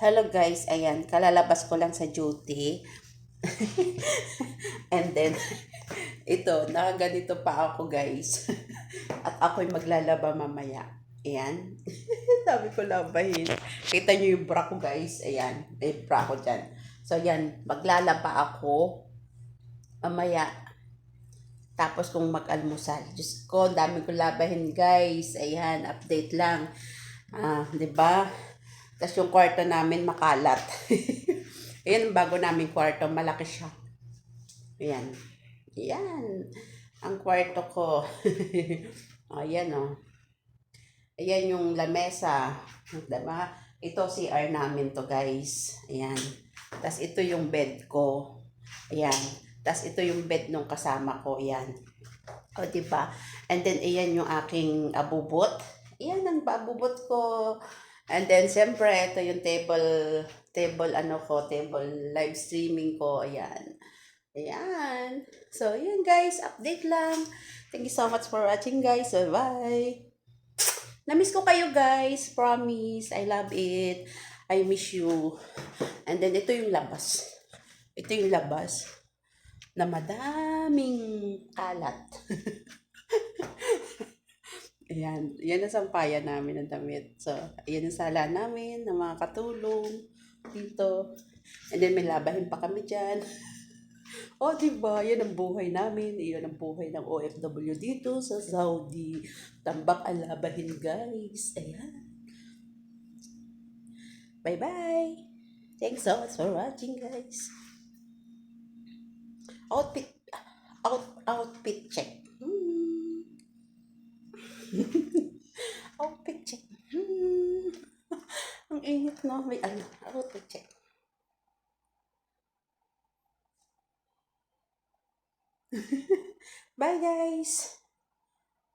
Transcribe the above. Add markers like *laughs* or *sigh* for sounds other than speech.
Hello guys, ayan, kalalabas ko lang sa duty. *laughs* And then, ito, nakaganito pa ako guys. *laughs* At ako'y maglalaba mamaya. Ayan. *laughs* Sabi ko labahin. Kita nyo yung bra ko guys. Ayan, may bra ko dyan. So ayan, maglalaba ako mamaya. Tapos kung mag-almusal. Diyos ko, dami ko labahin guys. Ayan, update lang. Ah, 'di ba? Tapos yung kwarto namin makalat. *laughs* Ayan, bago namin kwarto, malaki siya. Ayan. Ayan. Ang kwarto ko. *laughs* Ayan oh. Ayan yung lamesa. Diba? Ito CR namin to guys. Ayan. Tapos ito yung bed ko. Ayan. Tapos ito yung bed nung kasama ko. Ayan. O, diba? And then, ayan yung aking abubot. Ayan ang abubot ko. And then, siyempre, ito yung table, table, ano ko, table live streaming ko. Ayan. Ayan. So, ayan guys, update lang. Thank you so much for watching guys. Bye-bye. Namiss ko kayo guys. Promise. I love it. I miss you. And then, ito yung labas. Ito yung labas na madaming kalat. *laughs* Ayan, yan ang sampayan namin ng damit. So, ayan ang sala namin ng mga katulong dito. And then may labahin pa kami dyan. O, *laughs* oh, diba? Yan ang buhay namin. Yan ang buhay ng OFW dito sa Saudi. Tambak ang labahin, guys. Ayan. Bye-bye. Thanks so much for watching, guys. Outfit, out, outfit check. Hmm. *laughs* outfit check. Hmm. *laughs* Ang init no. May ano, outfit check. *laughs* Bye guys!